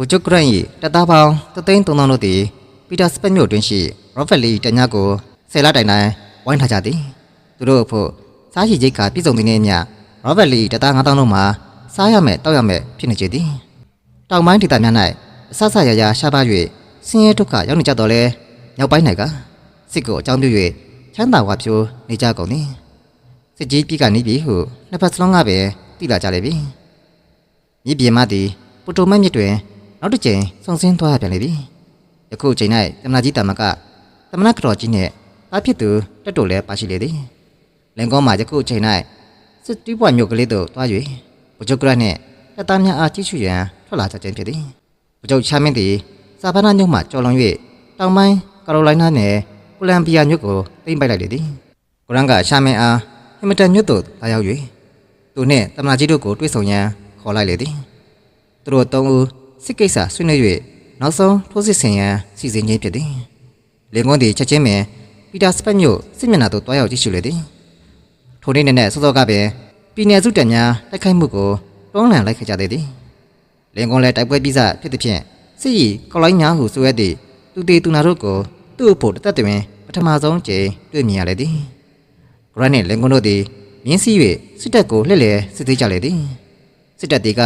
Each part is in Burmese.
ဗိုလ်ချုပ်ဂရန့်၏တပ်သားပေါင်း3သိန်း3000တို့သည်ပီတာစပက်မြို့တွင်ရှိရော့ဖက်လီတညကိုဆယ်လတိုင်တိုင်ဝိုင်းထားကြသည်သူတို့အဖို့စားရှိချိတ်ကပြည့်စုံသည်နှင့်အမျှရော့ဖက်လီတပ်သား9000တို့မှာစားရမယ်တောက်ရမယ်ဖြစ်နေကြသည်တောင်ပိုင်းဒေသများ၌အဆဆရရရှားပါ၍ဆင်းရဲဒုက္ခရောက်နေကြတော့လဲမြောက်ပိုင်း၌ကစစ်ကိုအကြောင်းပြု၍ချမ်းသာဝါဖြိုးနေကြကုန်သည်စစ်ကြီးပြည်ကနေပြီဟုနှစ်ဖက်စလုံးကပဲတိလာကြလေပြီမြစ်ပြင်မသည်ပူတိုမတ်မြစ်တွင် နောက်တစ်ကြိမ်စုံစင်းသွားရပြန်လေပြီယခုချိန်၌တမနာကြီးတမကတမနာကတော်ကြီးနှင့်တားဖြစ်သူတက်တို့လည်းပါရှိလေသည်လင်ကောမှာယခုချိန်၌စစ်တီးပွားမြို့ကလေးသို့သွား၍ဗိုလ်ချုပ်ကရနှင့်တပ်သားများအားကြည့်ရှုရန်ထွက်လာကြခြင်းဖြစ်သည်ဗိုလ်ချုပ်ချမ်းမင်းသည်စာဖနာမြို့မှကျော်လွန်၍တောင်ပိုင်းကာရိုလိုင်းနားနယ်ကိုလံဘီယာမြို့ကိုသိမ်းပိုက်လိုက်လေသည်ကိုရန်ကရှာမင်းအားဟင်မတန်မြို့သို့လာရောက်၍သူနှင့်တမနာကြီးတို့ကိုတွေ့ဆုံရန်ခေါ်လိုက်လေသည်သူတို့သုံးဦး စစ်ကိစ္စဆွေးနွေး၍နောက်ဆုံးထိုးစစ်ဆင်ရန်စီစဉ်ခြင်းဖြစ်သည်။လင်ကွန်းသည်ချက်ချင်းပင်ပီတာစပတ်မြို့စစ်မျက်နှာသို့တွားရောက်ကြည့်ရှုလေသည်။ထိုနေ့နေ့နဲ့စောစောကပင်ပြည်내စုတပ်များတိုက်ခိုက်မှုကိုတွန်းလှန်လိုက်ခဲ့ကြသေးသည်။လင်ကွန်းလည်းတိုက်ပွဲပြီးစဖြစ်သည်ဖြင့်စစ်ရီကော်လိုင်းညာဟုဆိုရသည့်သူတေသူနာတို့ကိုသူ့အဖို့တသက်တွင်ပထမဆုံးကြိမ်တွေ့မြင်ရလေသည်။ဂရန်နှင့်လင်ကွန်းတို့သည်မြင်းစည်း၍စစ်တပ်ကိုလှည့်လည်စစ်သေးကြလေသည်။စစ်တပ်တွေက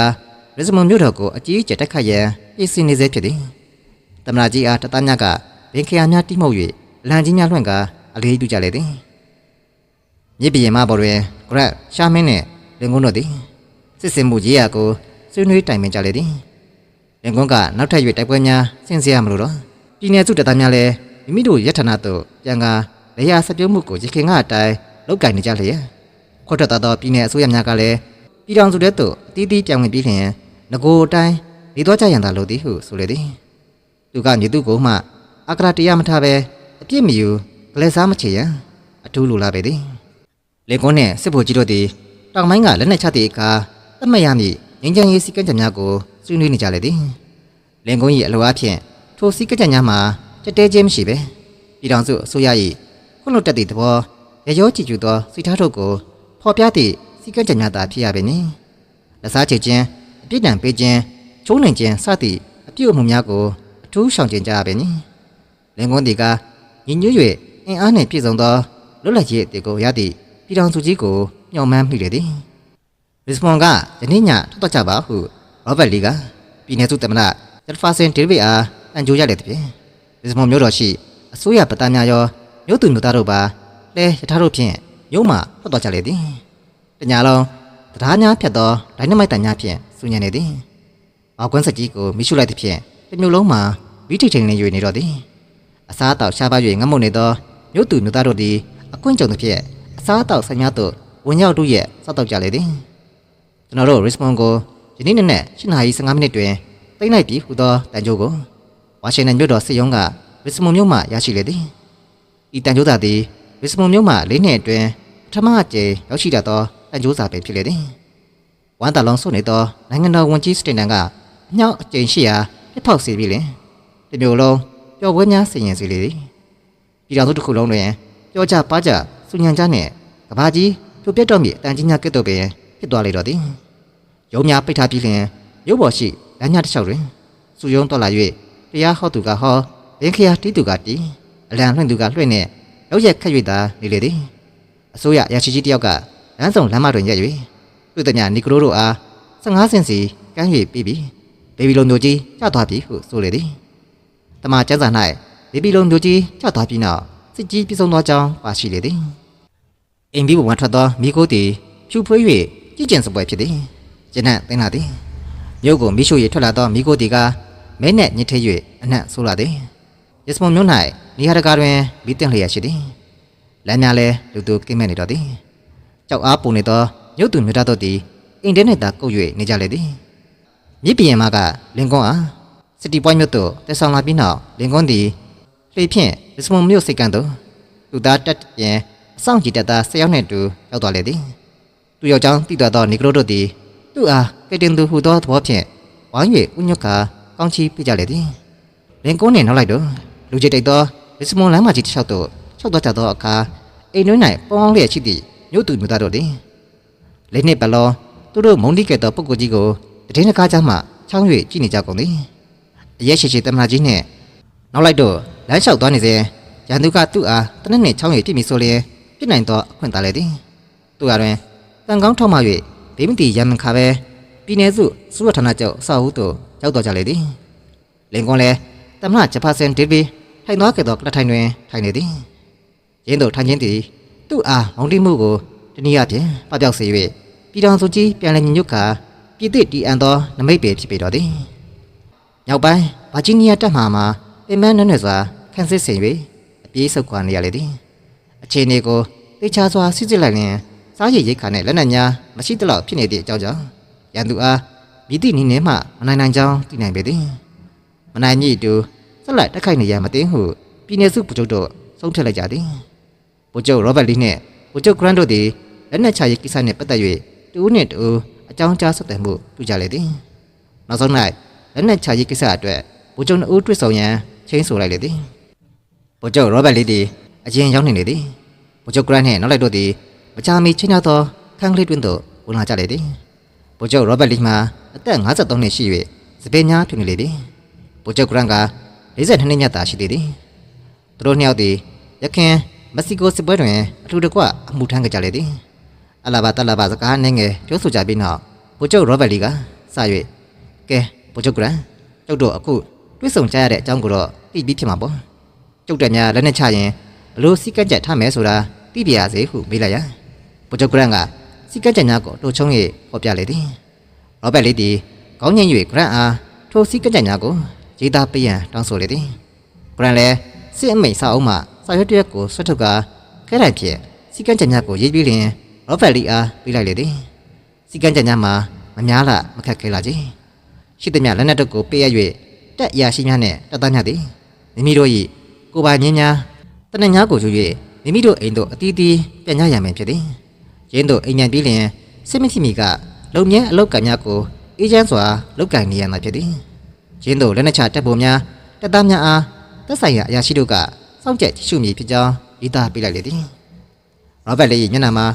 ရစမုံမြို့တော်ကိုအကြီးအကျယ်တိုက်ခတ်ရန်ပြည်စင်နေစေဖြစ်သည်။တမနာကြီးအားတသားများကဘင်ခရာများတိမှုတ်၍လမ်းကြီးများလွှင့်ကာအလေးပြုကြလေသည်။မြစ်ပြင်မပေါ်တွင်ဂရက်ရှာမင်းနှင့်လင်ကွန်းတို့သည်စစ်စင်မှုရေးရာကိုဆွေးနွေးတိုင်ပင်ကြလေသည်။လင်ကွန်းကနောက်ထပ်၍တိုက်ပွဲများဆင်စရာမလိုတော့ပြည်내စုတပ်သားများလည်းမိမိတို့ရထနာသို့ပြန်ကာလေယာစပြုံးမှုကိုရခင်ကအတိုင်းလောက်ကင်နေကြလျက်ခွတ်ထွက်သွားသောပြည်내အစိုးရများကလည်းပြည်တော်စုတဲ့သို့အတီးတီးပြောင်းဝင်ပြီးလျင် ငကိုအတိုင်းနေတော့ကြရန်သာလို့သည်ဟုဆိုလေသည်သူကမြေသူကိုမှအကရာတရားမထားပဲအပြစ်မယူကလေးစားမချေရန်အထူးလိုလာပေသည်လေကွန်းနှင့်စစ်ဗိုလ်ကြီးတို့သည်တောင်ပိုင်းကလက်နက်ချသည့်အခါတတ်မှတ်ရမည့်ငင်းချမ်းရေးစည်းကမ်းချက်များကိုဆွေးနွေးနေကြလေသည်လင်ကွန်း၏အလိုအဖြစ်ထိုစည်းကမ်းချက်များမှာကြက်တဲခြင်းမရှိပဲပြည်တော်စုအစိုးရ၏ခွင့်လွတ်တတ်သည့်သဘောရရောကြည်ကျူသောစိတ်ထားထုတ်ကိုဖော်ပြသည့်စည်းကမ်းချက်များသာဖြစ်ရပေမည်လက်စားချေခြင်းအ ပြစ်ဒဏ်ပေးခြင်းချိုးနှင်ခြင်းစသည့်အပြုအမူများကိုအထူးရှောင်ကျဉ်ကြရပေမည်လင်ကွန်းဒီကညီညွတ်၍အင်အားနှင့်ပြည့်စုံသောလွတ်လပ်ရေးအတေကိုရသည့်ပြည်တော်စုကြီးကိုညှော်မှန်းမိလေသည်ရစ်မွန်ကယနေ့ညထွက်တော့ကြပါဟုရောဘတ်လီကပြည်내စုသမ္မတဂျက်ဖာဆင်ဒေးဗစ်အားအန်ဂျိုရလေသည်ဖြင့်ရစ်မွန်မျိုးတော်ရှိအစိုးရပတများရောမြို့သူမြို့သားတို့ပါလဲရထားတို့ဖြင့်မြို့မှထွက်တော့ကြလေသည်တညာလုံး တရားများဖြတ်သောဒိုင်နမိုက်တန်များဖြင့်စူညံနေသည်။အောက်ကွန်းစက်ကြီးကိုမိရှုလိုက်သဖြင့်တစ်မျိုးလုံးမှာဝီထိထိန်နေ၍နေတော့သည်။အစားအသောက်ရှားပါ၍ငတ်မုတ်နေသောမြို့သူမြို့သားတို့သည်အကွင့်ကြုံသဖြင့်အစားအသောက်ဆိုင်များသို့ဝင်ရောက်တို့ရဲ့စောက်တော့ကြလေသည်။ကျွန်တော်တို့ response ကိုယနေ့နေ့နဲ့၈နာရီ15မိနစ်တွင်တိတ်လိုက်ပြီးဟူသောတန်ကြိုးကိုဝါရှင်တန်မြို့တော်စစ်ရုံးက response မြို့မှရရှိလေသည်။ဤတန်ကြိုးသာသည် response မြို့မှ၄နှစ်အတွင်းပထမအကြိမ်ရောက်ရှိတတ်သော တန်ကြိုးစာပဲဖြစ်လေသည်။ဝမ်းတာလုံးဆုနေသောနိုင်ငံတော်ဝန်ကြီးစတင်တန်ကအမြောက်အကြိမ်ရှိရာပြစ်ဖောက်စီပြီးလင်ဒီမျိုးလုံးပျော်ပွဲများဆင်ရင်စီလေသည်။ပြည်တော်စုတစ်ခုလုံးတွင်ပျော်ကြပါကြစုညံကြနှင့်ကဘာကြီးပြိုပြတ်တော့မည်အတန်ကြီးများကဲ့သို့ပင်ဖြစ်သွားလေတော့သည်။ရုံးများပိတ်ထားပြီးလင်ရုပ်ပေါ်ရှိလမ်းညတစ်လျှောက်တွင်စုယုံတော်လာ၍တရားဟောသူကဟောဘင်းခရာတီးသူကတီးအလံလွှင့်သူကလွှင့်နှင့်ရောက်ရက်ခက်၍သာနေလေသည်။အစိုးရရရှိကြီးတယောက်က လမ်းဆောင်လမ်းမတွင်ရက်၍တွေ့သည်များနီကရိုတို့အား15စင်စီကမ်း၍ပြီးပြီဘေဘီလုံတို့ကြီးကျသွားပြီဟုဆိုလေသည်တမန်ကျမ်းစာ၌ဘေဘီလုံတို့ကြီးကျသွားပြီးနောက်စစ်ကြီးပြည့်စုံသောကြောင်းပါရှိလေသည်အိမ်ပြီးဘဝထွက်သောမိခိုးသည်ဖြူဖွေး၍ကြည်ကျင်စပွဲဖြစ်သည်ကျနက်သိမ်းလာသည်မြို့ကိုမိရှို့၍ထွက်လာသောမိခိုးသည်ကမဲနှင့်ညစ်ထဲ၍အနှံ့ဆိုးလာသည်ယစမုံမြို့၌နေရာတကာတွင်မိတင်လျက်ရှိသည်လမ်းများလည်းလူသူကိမဲ့နေတော့သည် ကြောက်အားပုံနေသောမြို့သူမြို့သားတို့သည်အင်တာနက်သာကုတ်၍နေကြလေသည်မြစ်ပြင်မကလင်ကွန်းအားစတီပွိုင်းမြို့သို့တက်ဆောင်လာပြီးနောက်လင်ကွန်းသည်လှေဖြင့်ရစမုံမြို့စိတ်ကန်းသို့သူသားတက်ပြင်အဆောင်ကြီးတက်သားဆယ်ယောက်နှင့်တူရောက်သွားလေသည်သူယောက်ျောင်းတိတော်သောနီကရိုတို့သည်သူ့အားကတင်သူဟူသောသဘောဖြင့်ဝိုင်း၍ဥညွတ်ကာကောင်းချီးပြကြလေသည်လင်ကွန်းနှင့်နောက်လိုက်တော့လူကြီးတိတ်သောရစမုံလမ်းမကြီးတစ်လျှောက်သို့၆သွားကြသောအခါအိမ်တွင်း၌ပေါင်းလျက်ရှိသည့် မြို့သူမြို့သားတို့သည်လက်နှစ်ပလောသူတို့မုံတိကဲ့သောပုဂ္ဂိုလ်ကြီးကိုတည်င်းတကားကြမှချောင်း၍ကြည့်နေကြကုန်သည်အရက်ရှိရှိတမနာကြီးနဲ့နောက်လိုက်တော့လမ်းလျှောက်သွားနေစဉ်ရန်သူကသူ့အားတနက်နဲ့ချောင်းရည်တိမိဆိုလျင်ပြစ်နိုင်တော့အခွင့်တာလေသည်သူကတွင်တန်ကောင်းထောက်မှ၍ဒေမတီရမန်ခါပဲပြည်내စုစုရဌာနကျောက်အဆောက်အဦသို့ရောက်တော့ကြလေသည်လင်ကွန်လည်းတမနာဂျပန်စင်ဒေဗီထိုင်သွားခဲ့သောကလထိုင်တွင်ထိုင်နေသည်ရင်းတို့ထိုင်ခြင်းသည် သူ့အားမောင်တိမှုကိုတနည်းအားဖြင့်ပပျောက်စေ၍ပြည်တော်စုကြီးပြန်လည်ညွတ်ခါပြည်သည့်တီအန်သောနမိတ်ပေဖြစ်ပေတော်သည်မြောက်ပိုင်းဗာဂျီးနီးယားတပ်မှမှာပင်မနွဲ့နွဲ့စွာခန်းစစ်ဆင်၍အပြေးဆုပ်ခွာနေရလေသည်အခြေအနေကိုတေချာစွာစစ်စစ်လိုက်ရင်စားရည်ရိတ်ခါနဲ့လက်နက်များမရှိသလောက်ဖြစ်နေသည့်အကြောင်းကြောင့်ရန်သူအားမြည်သည့်နည်းနဲ့မှမနိုင်နိုင်ကြောင်းသိနိုင်ပေသည်မနိုင်ညိတူဆက်လက်တက်ခိုက်နေရမသိဟုပြည်내စုဗိုလ်ချုပ်တို့ဆုံးဖြတ်လိုက်ကြသည် ဗိုလ်ချုပ်ရောဘတ်လီနှင့်ဗိုလ်ချုပ်ဂရန်တို့သည်လက်နက်ချရေးကိစ္စနှင့်ပတ်သက်၍တူဦးနှင့်တူဦးအကြောင်းကြားဆက်သွယ်မှုပြုကြလေသည်နောက်ဆုံး၌လက်နက်ချရေးကိစ္စအတွက်ဗိုလ်ချုပ်နှုတ်တွေ့ဆုံရန်ချင်းဆိုလိုက်လေသည်ဗိုလ်ချုပ်ရောဘတ်လေးသည်အရင်ရောက်နေလေသည်ဗိုလ်ချုပ်ဂရန့်နှင့်နောက်လိုက်တို့သည်မကြာမီချင်းရောက်သောခန်းကလေးတွင်သို့ဝင်လာကြလေသည်ဗိုလ်ချုပ်ရောဘတ်လေးမှာအသက်53နှစ်ရှိ၍စပင်းများဖြစ်နေလေသည်ဗိုလ်ချုပ်ဂရန့်က42နှစ်ညသာရှိသေးသည်သူတို့နှစ်ယောက်သည်ရခင် မက္ဆီကိုစစ်ပွဲတွင်အထူးတကွအမှုထမ်းကြလေသည်အလာဘာတလာဘာစကားနဲ့ငယ်ပြောဆိုကြပြီးနောက်ဗိုလ်ချုပ်ရောဘတ်လီကစ၍ကဲဗိုလ်ချုပ်ကရန်ကျုပ်တို့အခုတွစ်ဆုံကြရတဲ့အကြောင်းကိုတော့သိပြီးဖြစ်မှာပေါ့ကျုပ်တက်များလက်နဲ့ချရင်ဘလို့စီကတ်ချက်ထားမယ်ဆိုတာသိပြရစေဟုမေးလိုက်ရဗိုလ်ချုပ်ကရန်ကစီကတ်ချက်များကိုတိုးချုံ၍ဟောပြလေသည်ရောဘတ်လေးသည်ကောင်းငင်၍ကရန်အားထိုစီကတ်ချက်များကိုရေးသားပေးရန်တောင်းဆိုလေသည်ကရန်လည်း စစ်အမိန်စာအုပ်မှစာရွက်တစ်ရက်ကိုဆွတ်ထုတ်ကာခဲတိုင်ဖြင့်စီကတ်ချက်များကိုရေးပြီးလျင်ရောဘတ်လေးအားပေးလိုက်လေသည်စီကတ်ချက်များမှာမများလားမခက်ခဲလားကြီးရှိသမျှလက်နက်တို့ကိုပေးရ၍တက်အရာရှိများနှင့်တပ်သားများသည်မိမိတို့၏ကိုယ်ပိုင်ငင်းများတနက်များကိုယူ၍မိမိတို့အိမ်သို့အတီးတီးပြန်ကြရမည်ဖြစ်သည်ရင်းတို့အိမ်ညံပြီးလျင်စစ်မတိမီကလုံမြဲအလောက်ကံများကိုအေးချမ်းစွာလောက်ကင်နေရမှာဖြစ်သည်ရင်းတို့လက်နက်ချတပ်ပုံများတပ်သားများအား သက်ဆိုင်ရာအရာရှိတို့ကစောင့်ကြက်ကြည့်ရှုမည်ဖြစ်ကြောင်းရေးသားပေးလိုက်လေသည်ရောဘတ်လေး၏မျက်နှာမှာ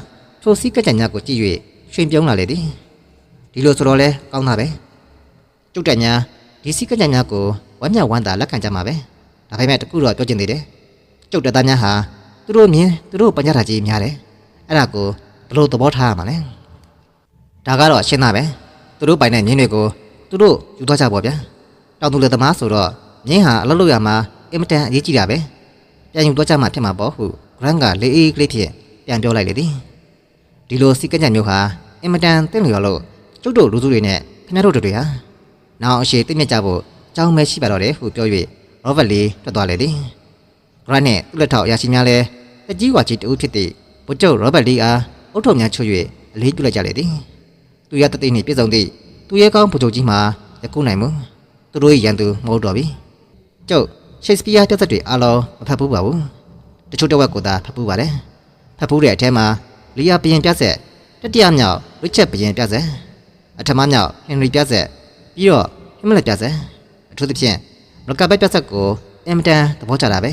ထိုစီးကကြံများကိုကြည့်၍ရွှင်ပြုံးလာလေသည်ဒီလိုဆိုတော့လဲကောင်းတာပဲကျုပ်တက်ညာဒီစီကကြညာကိုဝမ်းမြောက်ဝမ်းသာလက်ခံကြမှာပဲဒါပေမဲ့တကူတော့ပြောချင်သေးတယ်ကျုပ်တက်သားများဟာသူတို့မြင်သူတို့ပညာတာကြီးများတယ်အဲ့ဒါကိုဘယ်လို့သဘောထားရမှာလဲဒါကတော့ရှင်းတာပဲသူတို့ပိုင်တဲ့မြင်းတွေကိုသူတို့ယူသွားကြပါဗျာတောင်သူလက်သမားဆိုတော့မြင်းဟာအလုပ်လုပ်ရမှာ အင်မတန်အရေးကြီးတာပဲပြန်ယူသွားကြမှာဖြစ်မှာပေါ့ဟုဂရန်ကလေအေးကလေးဖြင့်ပြန်ပြောလိုက်လေသည်ဒီလိုစီကကြမျိုးဟာအင်မတန်တင့်လျော်လို့ကျုပ်တို့လူစုတွေနဲ့ခင်ဗျားတို့တွေဟာနောက်အရှိသိမြင့်ကြဖို့ကြောင်းမဲရှိပါတော့တယ်ဟုပြော၍ရောဘတ်လေးထွက်သွားလေသည်ဂရန်နဲ့သူ့လက်ထောက်အရာရှိများလည်းအကြီးဝါကြီးတူဖြစ်သည့်ဗိုလ်ချုပ်ရောဘတ်လေးအားအုတ်ထုံများချွတ်၍အလေးပြုလိုက်ကြလေသည်သူရတသိနှင့်ပြည့်စုံသည့်သူရဲကောင်းဗိုလ်ချုပ်ကြီးမှာယခုနိုင်မှုသူတို့၏ရန်သူမဟုတ်တော့ပြီကျုပ် ရှေ့စပီးယားတက်သက်တွေအားလုံးမဖတ်ဘူးပါဘူးတချို့တစ်ဝက်ကိုသာဖတ်ဘူးပါတယ်ဖတ်ဘူးတဲ့အထဲမှာလီယာဘရင်ပြဆက်တတိယမြောက်ရစ်ချက်ဘရင်ပြဆက်အထမမြောက်ဟင်ရီပြဆက်ပြီးတော့ဟိမလက်ပြဆက်အထူးသဖြင့်မကဘက်ပြဆက်ကိုအင်မတန်သဘောကျတာပဲ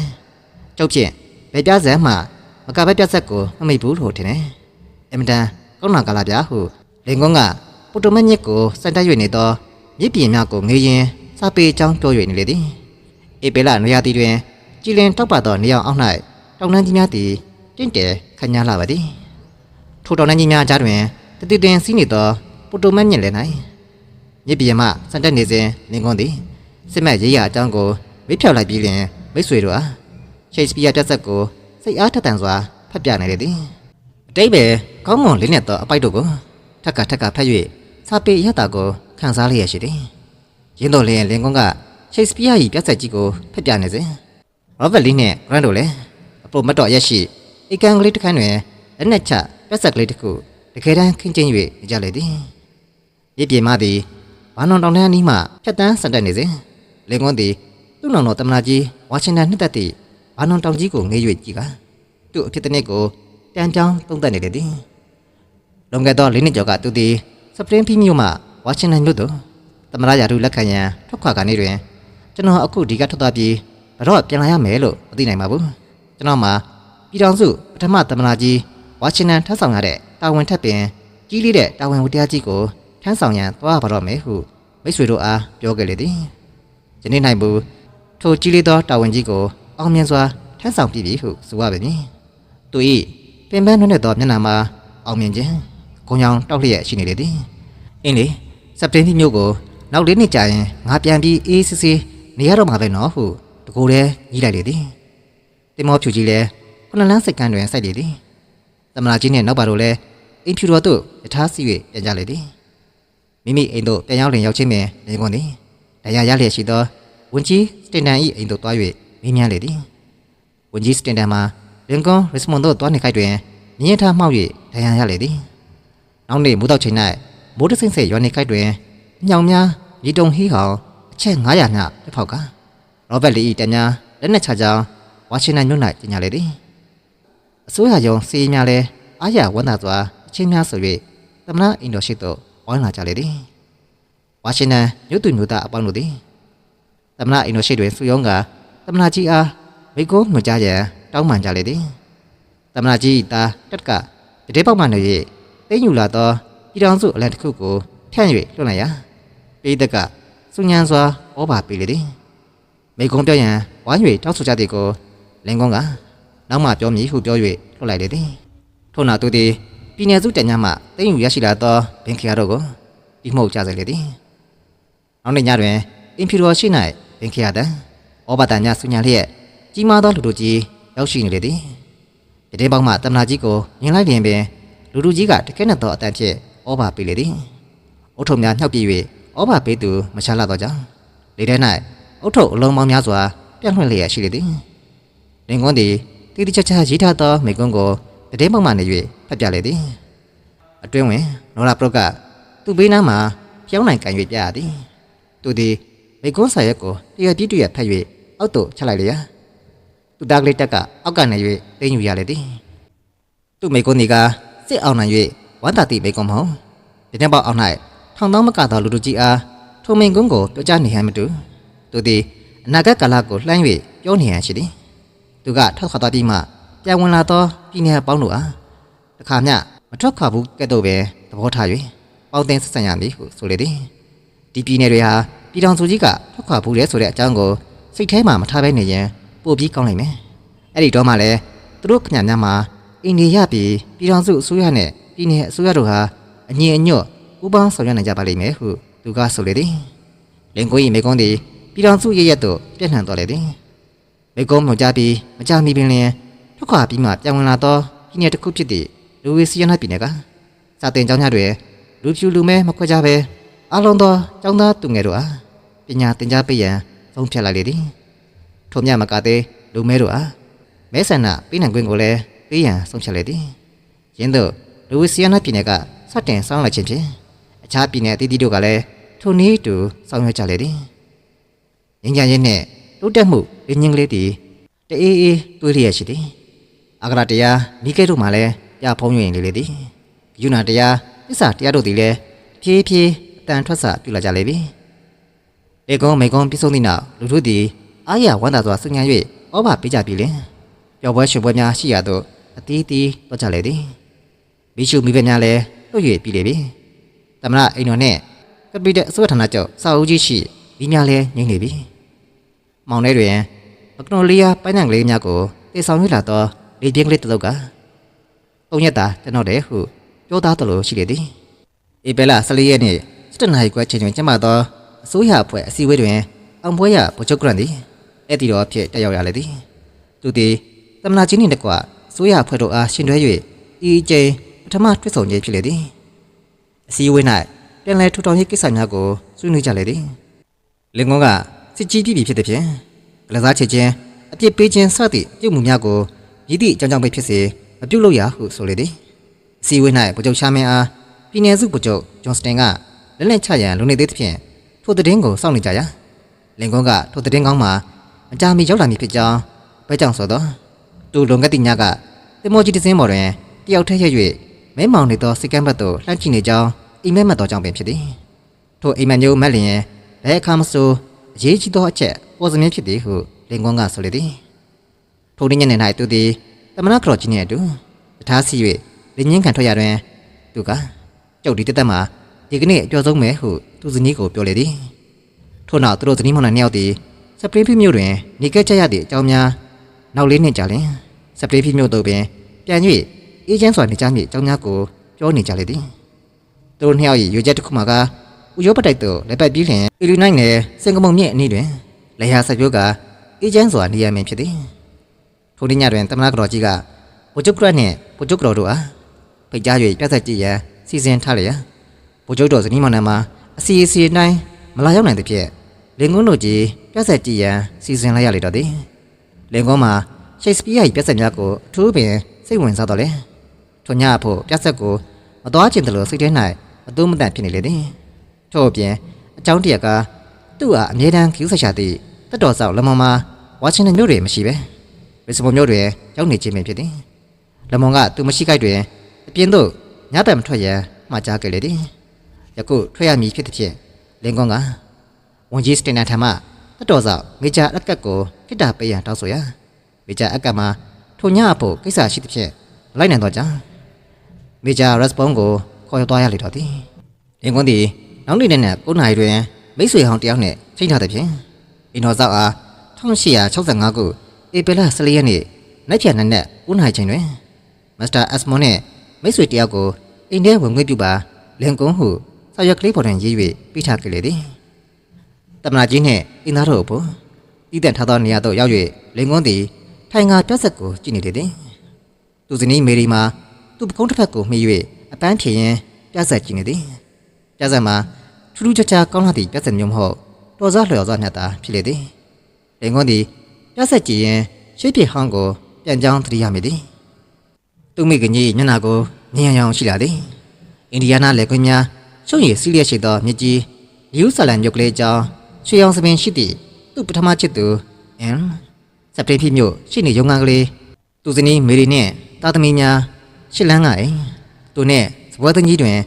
ကျုပ်ဖြင့်ဘယ်ပြဆက်မှမကဘက်ပြဆက်ကိုမမိဘူးလို့ထင်တယ်အင်မတန်ကောင်းတာကလာဗျာဟုလင်ကွန်းကပုတ္တမညစ်ကိုစံတိုက်၍နေသောမြစ်ပြင်များကိုငေးရင်စာပေအကြောင်းပြော၍နေလေသည် အေပေလာနွေရာသီတွင်ကြည်လင်တောက်ပသောနေအောင်အောက်၌တောင်တန်းကြီးများသည်တင့်တယ်ခညာလာပါသည်ထိုတောင်တန်းကြီးများကြားတွင်တတိတင်စီးနေသောပုတ္တမညစ်လည်း၌မြစ်ပြင်မှစံတက်နေစဉ်လင်ကွန်းသည်စစ်မက်ရေးရအကြောင်းကိုမိဖြောက်လိုက်ပြီးလျှင်မိတ်ဆွေတို့အားရှိတ်စပီးယားတက်ဆက်ကိုစိတ်အားထက်သန်စွာဖတ်ပြနေလေသည်အတိတ်ပဲကောင်းမွန်လေးနဲ့တော့အပိုက်တို့ကိုထက်ကထက်ကဖတ်၍စာပေရတာကိုခန်းစားလျက်ရှိသည်ရင်းတော်လျင်လင်ကွန်းက ရှိတ်စပီးယား၏ပြဿနာကြီးကိုဖတ်ပြနေစဉ်ရောဘတ်လီနှင့်ဂရန်တို့လည်းအပေါ်မတ်တော်ရက်ရှိအိကန်ကလေးတစ်ခန်းတွင်လက်နက်ချပြဿနာကလေးတစ်ခုတကယ်တမ်းခင်းကျင်း၍နေကြလေသည်ရစ်ပြေမသည်ဘာနွန်တောင်တန်းအနီးမှဖြတ်တန်းစတက်နေစဉ်လင်ကွန်းသည်သူ့နောင်တော်တမနာကြီးဝါရှင်တန်နှစ်သက်သည့်ဘာနွန်တောင်ကြီးကိုငေး၍ကြည့်ကသူ့အဖြစ်တစ်နှစ်ကိုတန်ကြောင်းသုံးသက်နေလေသည်လွန်ခဲ့သော၄နှစ်ကျော်ကသူသည်စပရင်ဖီမြို့မှဝါရှင်တန်မြို့သို့သမရရာထူးလက်ခံရန်ထွက်ခွာကနေတွင် ကျွန်တော်အခုဒီကထွက်သွားပြီးဘတော့ပြန်လာရမယ်လို့မသိနိုင်ပါဘူးကျွန်တော်မှာပြည်တော်စုပထမသမရကြီးဝါရှင်တန်ထမ်းဆောင်ရတဲ့တာဝန်ထက်ပင်ကြီးလေးတဲ့တာဝန်ဝတ္တရားကြီးကိုထမ်းဆောင်ရန်သွားပါတော့မယ်ဟုမိတ်ဆွေတို့အားပြောခဲ့လေသည်ရယနေ့၌မူထိုကြီးလေးသောတာဝန်ကြီးကိုအောင်မြင်စွာထမ်းဆောင်ပြီးပြီဟုဆိုရပါမည်သူ၏ပင်ပန်းနှွနဲ့သောမျက်နှာမှာအောင်မြင်ခြင်းဂုံရောင်တောက်လျက်ရှိနေလေသည်အင်းလေစက်တင်ဘာမြို့ကိုနောက်လေးနှစ်ကြာရင်ငါပြန်ပြီးအေးစစ်စစ် နေရတော့မှာပဲနော်ဟုတကူလည်းကြီးလိုက်လေသည်တင်မောဖြူကြီးလည်းခုနလန်းစက္ကန့်တွင်စိုက်လေသည်သမလာကြီးနှင့်နောက်ပါတို့လည်းအင်ဖြူတော်သို့ယထာစီ၍ပြန်ကြလေသည်မိမိအိမ်သို့ပြန်ရောက်လင်ရောက်ချင်းပင်လင်ကွန်းသည်တရားရလျက်ရှိသောဝန်ကြီးစတင်တန်၏အိမ်သို့သွား၍မေးမြန်းလေသည်ဝန်ကြီးစတင်တန်မှာလင်ကွန်းရစ်မွန်သို့သွားနေခိုက်တွင်မြင်းထားမှောက်၍တရားရလေသည်နောက်နေ့မိုးတောက်ချိန်၌မိုးတဆင်းဆဲရွာနေခိုက်တွင်ညောင်များရီတုံဟီးဟောင် အချက်900ညတစ်ဖောက်ကရောဘတ်လီ၏တန်များလက်နက်ချကြောင်းဝါရှင်တန်မြို့၌ကြီးညာလေသည်အစိုးရယုံစီးများလဲအားရဝမ်းသာစွာအချင်းများဆို၍သမနာအင်ဒိုရှိသို့ဝိုင်းလာကြလေသည်ဝါရှင်တန်မြို့သူမြို့သားအပေါင်းတို့သည်သမနာအင်ဒိုရှိတွင်စုယုံကသမနာကြီးအားမိကုန်းညွှန်ကြားရန်တောင်းပန်ကြလေသည်သမနာကြီးသားတက်ကတတိပေါက်မှနေ၍တိမ့်ယူလာသောပြည်တော်စုအလံတစ်ခုကိုဖြန့်၍လွှတ်လိုက်ရာပိဒက်က စုညံစွာဩဘာပေးလေသည်မိကုန်းပြောရန်ဝိုင်း၍တောက်ဆိုကြသည်ကိုလင်ကုန်းကနောက်မှပြောမည်ဟုပြော၍လွှတ်လိုက်လေသည်ထို့နောက်သူသည်ပြည်내စုတန်ညမှတိမ့်ယူရရှိလာသောဘင်ခရီယာတို့ကိုဒီမှုတ်ကြစေလေသည်နောက်နေ့ညတွင်အင်ဖီရောရှိ၌ဘင်ခရီယာတန်ဩဘာတန်ညဆုညာလျက်ကြီးမားသောလူတို့ကြီးရောက်ရှိနေလေသည်တတိပေါက်မှတမနာကြီးကိုမြင်လိုက်ရင်ပင်လူလူကြီးကတကက်နဲ့သောအတန်ဖြင့်ဩဘာပေးလေသည်အုတ်ထုံများနှောက်ပြည့်၍ ဩဘာပေးသူမရှာလာတော့ကြောင်းလေထဲ၌အုတ်ထုံအလုံးပေါင်းများစွာပြန့်လွှင့်လျက်ရှိလေသည်လင်ကွန်းသည်တိတိကျကျရေးထားသောမိကွန်းကိုတတိပေါက်မှနေ၍ဖတ်ပြလေသည်အတွင်းဝင်နောရာပရုတ်ကသူ့ဘေးနားမှာပြောင်းနိုင်ကန်၍ပြရသည်သူသည်မိကွန်းဆာရက်ကိုတရပြည့်တရဖတ်၍အောက်သို့ချလိုက်လျက်သူသားကလေးတက်ကအောက်ကနေ၍တင်းယူရလေသည်သူ့မိကွန်းဒီကစစ်အောင်နိုင်၍ဝမ်းသာတိမိကွန်းမဟုတ်ဒီနေ့ပေါက်အောင်၌ ထောင်သောမကသောလူတို့ကြီးအားထိုမိကွန်းကိုပြောကြားနေဟန်မတူသူသည်အနာဂတ်ကာလကိုလှမ်း၍ပြောနေဟန်ရှိသည်သူကထောက်ခါသွားပြီးမှပြန်ဝင်လာသောပြည်နယ်ပေါင်းတို့အားတခါမျှမထွက်ခွာဘူးကဲ့သို့ပဲသဘောထား၍ပေါင်းတင်ဆက်ဆံရမည်ဟုဆိုလေသည်ဒီပြည်နယ်တွေဟာပြည်တော်စုကြီးကထွက်ခွာဘူးလေဆိုတဲ့အကြောင်းကိုစိတ်ထဲမှာမထားဘဲနေရင်ပို့ပြီးကောင်းနိုင်မယ်အဲ့ဒီတော့မှလည်းသူတို့ခဏများမှာအိန္ဒိယပြည်ပြည်တော်စုအစိုးရနဲ့ပြည်နယ်အစိုးရတို့ဟာအညီအညွတ် ပူးပေါင်းဆောင်ရွက်နိုင်ကြပါလိမ့်မယ်ဟုသူကဆိုလေသည်လင်ကို၏မိကုန်းသည်ပြည်တော်စုရဲ့ရက်သို့ပြန့်နှံ့တော်လေသည်မိကုန်းမြကြပြီးမကြမီပင်လျင်ထွက်ခွာပြီးမှပြန်ဝင်လာသောပြည်နယ်တစ်ခုဖြစ်သည့်လူဝီစီယနာပြည်နယ်ကစာတင်ကျောင်းများတွင်လူဖြူလူမဲမခွဲကြဘဲအလုံးသောကျောင်းသားသူငယ်တို့အားပညာသင်ကြားပေးရန်ဆုံးဖြတ်လိုက်လေသည်ထို့မြတ်မကသေးလူမဲတို့အားမဲဆန္ဒပေးနိုင်ခွင့်ကိုလည်းပေးရန်ဆုံးဖြတ်လေသည်ယင်းသို့လူဝီစီယနာပြည်နယ်ကစတင်ဆောင်းလိုက်ခြင်းဖြင့် အခြားပြည်နယ်အသီးသီးတို့ကလည်းထိုနည်းတူဆောင်ရွက်ကြလေသည်ငင်းကြရင်နဲ့တိုးတက်မှုရင်းငင်းကလေးတီတအေးအေးတွေးလျက်ရှိသည်အဂရတရားမိကဲတို့မှလည်းပြဖုံးရင်လေလေသည်ယူနာတရားသစ္စာတရားတို့သည်လည်းဖြည်းဖြည်းအတန်ထွက်စာပြုလာကြလေပြီလေကုန်းမေကုန်းပြဆုံးသည့်နောက်လူတို့သည်အာရဝန္တာစွာဆင်ញံ၍ဩဘာပေးကြပြီလင်ပျော်ပွဲရွှင်ပွဲများရှိရသောအသီးသီးတော့ကြလေသည်မိရှုမိဘများလည်းတို့၍ပြီလေပြီ တမရအိမ်တော်နှင့်ကပိတဲ့အစိုးရဌာနကျောက်စာအုပ်ကြီးရှိဒီများလည်းငိမ့်နေပြီမောင်ထဲတွင်မကနိုလီးယားပန်းညံကလေးများကိုတေဆောင်၍လာသောလေပြင်းကလေးတစ်လုံးကတုံရက်တာကျွန်တော်တည်းဟုပြောသားတယ်လို့ရှိလေသည်ဧပြီလ14ရက်နေ့7နာရီခွဲချိန်တွင်ကျင်းပသောအစိုးရအဖွဲ့အစည်းအဝေးတွင်အောင်ပွဲရဗိုလ်ချုပ်ဂရန်သည်အဲ့ဒီတော့ဖြစ်တက်ရောက်ရလေသည်သူသည်သမနာချင်းနှင့်တကွအစိုးရအဖွဲ့တို့အားရှင်တွဲ၍ဤအကျိန်ပထမတွေ့ဆုံခြင်းဖြစ်လေသည် အစည်းအဝေး၌ပြန်လည်ထူထောင်ရေးကိစ္စများကိုဆွေးနွေးကြလေသည်လင်ကွန်းကစစ်ကြီးပြည်ပြီဖြစ်သည်ဖြင့်ကလစားချေခြင်းအပြစ်ပေးခြင်းစသည့်ပြုမှုများကိုရည်သည့်အကြောင်းကြောင့်ပဲဖြစ်စေမပြုတ်လို့ရဟုဆိုလေသည်အစည်းအဝေး၌ဗိုလ်ချုပ်ရှာမင်းအားပြည်내စုဗိုလ်ချုပ်ဂျွန်စတင်ကလက်လက်ချရန်လုံနေသေးသဖြင့်ထိုသတင်းကိုစောင့်နေကြရာလင်ကွန်းကထိုသတင်းကောင်းမှာအကြမီရောက်လာမည်ဖြစ်ကြောင်းဘဲကြောင့်ဆိုတော့သူလွန်ကတိညကတင်မောကြီးတစ်စင်းပေါ်တွင်တယောက်ထက်ရ၍ မဲမောင်နေသောစိတ်ကမ်းဘက်သို့လှမ်းကြည့်နေကြောင်းအိမ်မက်မှတ်သောကြောင့်ပင်ဖြစ်သည်ထိုအိမ်မက်မျိုးမက်လျင်ဘဲအခါမဆိုအရေးကြီးသောအချက်ပေါ်စမြင်ဖြစ်သည်ဟုလင်ကွန်းကဆိုလေသည်ထိုနေ့ညနေ၌သူသည်တမနာခရော့ကြီးနှင့်အတူတထားစီ၍လင်းငင်းခံထွက်ရတွင်သူကကျုပ်ဒီတက်တက်မှာဒီကနေ့အကျော်ဆုံးမယ်ဟုသူဇနီးကိုပြောလေသည်ထို့နောက်သူတို့ဇနီးမောင်နှံနှစ်ယောက်သည်စပရင်ဖီမြို့တွင်နေခဲ့ကြရသည့်အကြောင်းများနောက်လေးနှစ်ကြာလျင်စပရင်ဖီမြို့သို့ပင်ပြန်၍ အေဂျင့်စွာနေကြမည့်အကြောင်းများကိုပြောနေကြလေသည်သူတို့နှစ်ယောက်၏ရွေချက်တစ်ခုမှာကဥရောပတိုက်သို့လက်ပတ်ပြီးလျင်အီလီနိုက်နယ်စင်ကာပူမြစ်အနီးတွင်လေယာဆက်ပြိုးကအေဂျင့်စွာနေရမည်ဖြစ်သည်ထိုနေ့ညတွင်တမနာကတော်ကြီးကဗိုလ်ချုပ်ကရနှင့်ဗိုလ်ချုပ်ကတော်တို့အားဖိတ်ကြား၍ပြတ်ဆက်ကြည့်ရန်စီစဉ်ထားလျက်ဗိုလ်ချုပ်တော်ဇနီးမောင်နှံမှာအစီအစီအတိုင်းမလာရောက်နိုင်သဖြင့်လင်ကွန်းတို့ကြီးပြတ်ဆက်ကြည့်ရန်စီစဉ်လိုက်ရလေတော့သည်လင်ကွန်းမှာရှိတ်စပီးယာ၏ပြတ်ဆက်များကိုအထူးပင်စိတ်ဝင်စားတော်လေ ထိုညအဖို့ပြတ်ဆက်ကိုမတော်ချင်တယ်လို့စိတ်ထဲ၌အတူးမတန်ဖြစ်နေလေသည်ထို့အပြင်အကြောင်းတရက်ကသူ့ဟာအမြဲတမ်းကျူးဆက်ချသည်တက်တော်ဆောက်လမမဝါရှင်တန်မြို့တွင်မရှိပဲရစ်စဘွန်မြို့တွင်ရောက်နေခြင်းပင်ဖြစ်သည်လမွန်ကသူမရှိခိုက်တွင်အပြင်သို့ညဘက်မထွက်ရန်မှာကြားခဲ့လေသည်ယခုထွက်ရမည်ဖြစ်သည်ဖြင့်လင်ကွန်းကဝန်ကြီးစတင်နာထံမှတက်တော်ဆောက်မေဂျာအကတ်ကိုခိတ္တပေးရန်တောင်းဆိုရာမေဂျာအကတ်မှာထိုညအဖို့ကိစ္စရှိသည်ဖြင့်လိုက်နိုင်တော့ကြောင်း မေဂျာရက်စပွန်ကိုခေါ်ရောက်သွားရလေတော့သည်။လင်ကွန်းသည်နောက်နေ့နဲ့9နာရီတွင်မိတ်ဆွေဟောင်းတယောက်နှင့်ချိန်ထားတဲ့ဖြင့်အင်တော်ဆောက်အား1865ခုဧပြီလ14ရက်နေ့နိုင်ပြန်နဲ့9နာရီချိန်တွင်မစ္စတာအက်စမွန်နှင့်မိတ်ဆွေတယောက်ကိုအိမ်ထဲဝင်ခွင့်ပြုပါလင်ကွန်းဟုစာရွက်ကလေးပေါ်တွင်ရေး၍ပေးထားခဲ့လေသည်။တမနာကြီးနှင့်အင်းသားတို့အဖို့တည်တံ့ထားသောနေရာသို့ရောက်၍လင်ကွန်းသည်ထိုင်ငါပြတ်ဆက်ကိုကြည့်နေလေသည်။သူစနီးမေရီမှာ သူ့ပကုံးတစ်ဖက်ကိုမှီ၍အပန်းဖြေရင်ပြတ်ဆက်ကြည့်နေသည်ပြတ်ဆက်မှာထူးထူးခြားခြားကောင်းလာသည့်ပြတ်ဆက်မျိုးမဟုတ်တော်စားလျော်စားမြတ်တာဖြစ်လေသည်လင်ကွန်းသည်ပြတ်ဆက်ကြည့်ရင်ရှေ့ပြေဟောင်းကိုပြန်ကြောင်းသတိရမိသည်သူမိကကြီးမျက်နှာကိုမြင်ရအောင်ရှိလာသည်အိန္ဒိယနာလက်ခွင်းများရှုံရည်စီးလျက်ရှိသောမြစ်ကြီးလျူဆလန်မြုပ်ကလေးကြောင်းရွှေအောင်စပင်ရှိသည့်သူ့ပထမချစ်သူအန်စပရင်ဖြစ်မြို့ရှိနေရုံငန်းကလေးသူစနီးမေရီနှင့်တာသမီများ ရှစ်လန်းကအိမ်သူနှင့်စပွဲသိန်းကြီးတွင်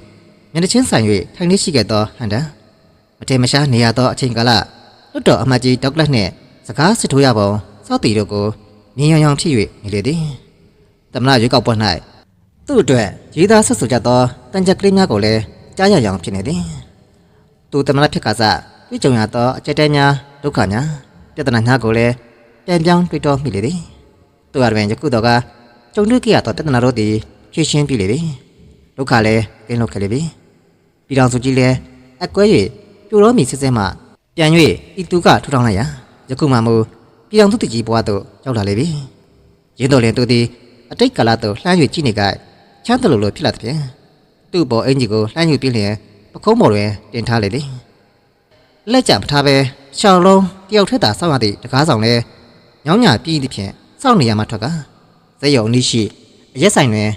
မျက်နှာချင်းဆိုင်၍ထိုင်နေရှိခဲ့သောဟန်တန်မထေမရှားနေရသောအချိန်ကာလလွတ်တော်အမတ်ကြီးဒေါက်လက်နှင့်စကားစစ်ထိုးရပုံစောက်တီတို့ကိုမြင်ရောင်ရောင်ဖြစ်၍နေလေသည်တမနာရွေးကောက်ပွဲ၌သူ့အတွက်ရေးသားဆက်ဆိုကြသောတန်ကြက်ကလေးများကိုလည်းကြားရရောင်ဖြစ်နေသည်သူတမနာဖြစ်ကားစားတွေ့ကြုံရသောအကြက်တဲများဒုက္ခများပြဿနာများကိုလည်းပြန်ပြောင်းတွေ့တော်မိလေသည်သူအရဝင်ယခုတော့ကကြုံတွေ့ခဲ့ရသောပြဿနာတို့သည် ဖြေရှင်းပြီလေပြီဒုက္ခလည်းကင်းလွတ်ခဲ့လေပြီပြည်တော်စုကြီးလည်းအကွဲ၍ပြိုတော်မီစစ်စစ်မှပြန်၍ဤသူကထူထောင်လိုက်ရာယခုမှမူပြည်တော်သူတကြီးဘဝသို့ရောက်လာလေပြီရင်းတော်လည်းသူသည်အတိတ်ကာလသို့လှမ်း၍ကြည့်နေကြချမ်းတလို့လို့ဖြစ်လာတဲ့ဖြင့်သူ့ဘောအင်ကြီးကိုလှမ်းယူပြီးလျင်ပခုံးပေါ်တွင်တင်ထားလေသည်လက်ကြမထားပဲရှောင်းလုံးတယောက်ထက်သာစောင့်ရသည့်တကားဆောင်လည်းညောင်းညာပြီးသည့်ဖြင့်စောင့်နေရမှထွက်ကဇက်ရုံအနီးရှိအရက်ဆိုင်တွင်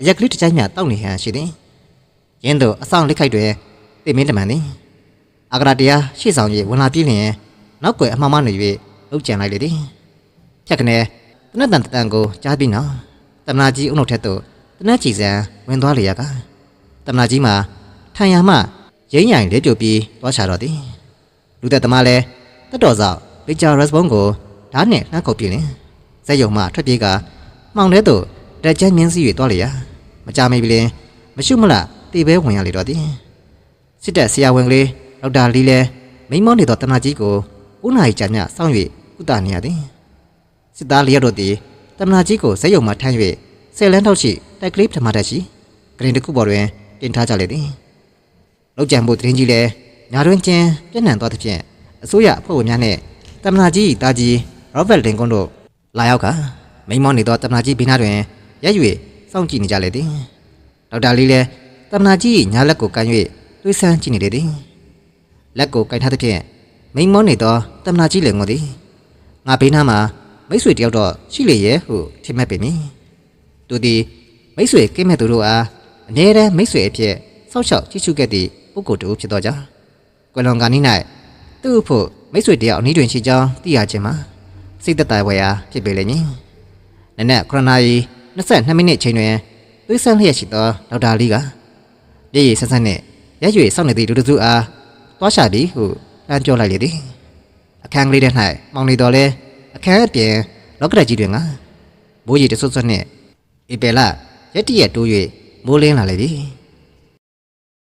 အရက်ကလေးတစ်ချိုင်းမြတောက်နေဟန်ရှိသည်ရင်းတို့အဆောင်လက်ခိုက်တွင်တိမင်းတမန်သည်အဂရတရားရှေ့ဆောင်၍ဝင်လာပြီးလျင်နောက်ွယ်အမှားမနေ၍လှုပ်ကြံလိုက်လေသည်ဖြတ်ကနေတနတ်တန်တန်ကိုကြားပြီးနောက်တမနာကြီးအုံနောက်ထက်သို့တနတ်ကြည်စံဝင်သွားလေရကတမနာကြီးမှာထံရမှရိမ့်ရိုင်လေးပြိုပြီးသွားချတော့သည်လူသက်သမားလည်းတက်တော်ဆောက်ဗီချာရက်စဘုံကိုဓာတ်နဲ့နှမ်းခုတ်ပြင်းလင်ဇက်ယုံမှထွက်ပြေးကမှောင်ထဲသို့ တက်ချမ်းမြင်းစီ၍သွားလေရမကြမိပြီလင်မရှုမလတေပဲဝင်ရလေတော့သည်စစ်တပ်ဆရာဝန်ကလေးဒေါက်တာလီလဲမိန်းမောနေသောတမနာကြီးကို9နာရီကြာမြစောင့်၍ကုသနေရသည်စစ်သားလျက်တို့သည်တမနာကြီးကိုဇက်ယုံမှထမ်း၍ဆယ်လန်းထောက်ရှိတိုက်ကလေးပထမတက်ရှိဂရင်တစ်ခုပေါ်တွင်တင်ထားကြလေသည်လောက်ကြံဖို့တင်းကြီးလဲညာတွင်ချင်းပြန့်နှံ့သွားသဖြင့်အစိုးရအဖွဲ့ဝင်များနှင့်တမနာကြီးတာကြီးရောဘတ်လင်ကွန်းတို့လာရောက်ကမိန်းမောနေသောတမနာကြီးဘေးနားတွင် ရက်၍စောင့်ကြည့်နေကြလေသည်ဒေါက်တာလေးလည်းတမနာကြီးညာလက်ကိုကန်၍တွေးဆန်းကြည့်နေလေသည်လက်ကိုကန်ထားသဖြင့်မိန်းမောနေသောတမနာကြီးလည်းငိုသည်ငါဘေးနားမှာမိတ်ဆွေတယောက်တော့ရှိလေရဲ့ဟုထင်မှတ်ပေမည်သူသည်မိတ်ဆွေကိမဲ့သူတို့အားအမြဲတမ်းမိတ်ဆွေအဖြစ်စောင့်ရှောက်ကြည့်ရှုခဲ့သည့်ပုဂ္ဂိုလ်တူဖြစ်သောကြောင့်ကွယ်လွန်ကနေ့၌သူ့အဖို့မိတ်ဆွေတယောက်အနည်းတွင်ရှိကြောင်းသိရခြင်းမှာစိတ်သက်သာဝယ်ရာဖြစ်ပေလိမ့်မည်နနက်ခရနာရီ 22မိနစ်ချိန်တွင်သွေးဆန်းလျက်ရှိသောဒေါက်တာလီကပြည့်ရည်ဆန်းဆန်းနှင့်ရက်ရွေစောင့်နေသည့်လူတစ်စုအားတွားရှာသည်ဟုအမ်းပြောလိုက်လေသည်အခန်းကလေးထဲ၌မောင်နေတော်လဲအခန်းအပြင်လောကရက်ကြီးတွင်ကမိုးရီတဆွတ်ဆွတ်နှင့်ဧပြီလရက်တရက်တိုး၍မိုးလင်းလာလေသည်